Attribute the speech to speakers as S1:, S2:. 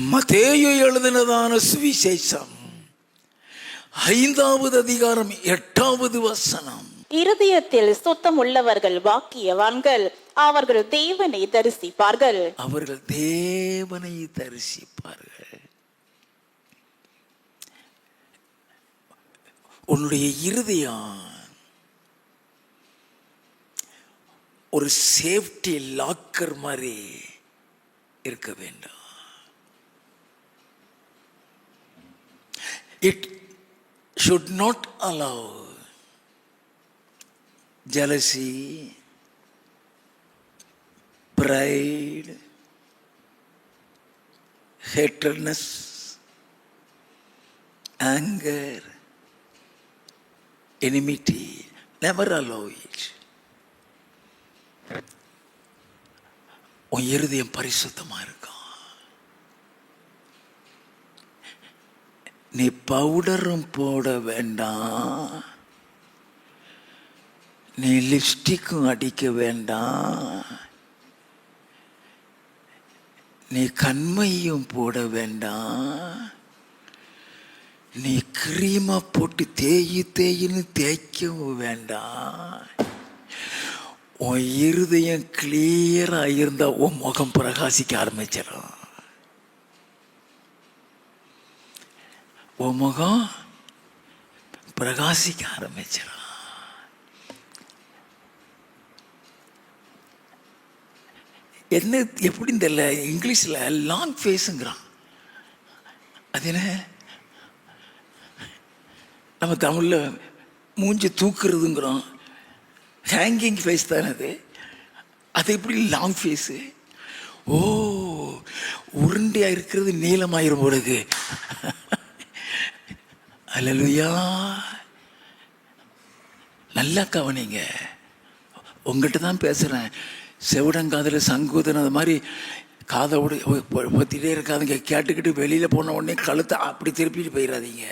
S1: மத்தேயு எழுதினதான சுவிசேஷம். ஐந்தாவது அதிகாரம் எட்டாவது வசனம்.
S2: இருதயத்தில் சுத்தம் உள்ளவர்கள் வாக்கியவான்கள் அவர்கள் தேவனை தரிசிப்பார்கள்.
S1: அவர்கள் தேவனை தரிசிப்பார்கள். உன்னுடைய இருதயம் ஒரு சேஃப்டி லாக்கர் மாதிரி இருக்க வேண்டாம். It should not allow jealousy, pride, hatredness, anger, enmity. Never allow it. உன் இருதயம் பரிசுத்தமா இருக்கும் நீ பவுடரும் போட வேண்டாம். நீ லிப்ஸ்டிக்கும் அடிக்க வேண்டாம். நீ கண்மையும் போட வேண்டாம். நீ கிரீமா போட்டு தேயி தேயின்னு தேய்க்கவும் வேண்டாம். உன் இருதயம் கிளியராக இருந்தால் உன் முகம் பிரகாசிக்க ஆரம்பிச்சிடும். உன் முகம் பிரகாசிக்க ஆரம்பிச்சிடும் என்ன எப்படின்னு தெரியல? இங்கிலீஷில் லாங் ஃபேஸுங்கிறான் அது என்ன? நம்ம தமிழில் மூஞ்சி தூக்குறதுங்கிறோம். ஹேங்கிங் ஃபேஸ் தானே அது. அது எப்படி லாங் ஃபேஸு ஓ உருண்டையாக இருக்கிறது நீளமாயிரும் பொழுது அலலுயா நல்லா கவனிங்க உங்கள்கிட்ட தான் பேசுகிறேன் செவிடங்காதில் சங்கூதன் அது மாதிரி காதை பற்றிட்டே இருக்காதுங்க. கேட்டுக்கிட்டு வெளியில் போன உடனே கழுத்தை அப்படி திருப்பிட்டு போயிடாதீங்க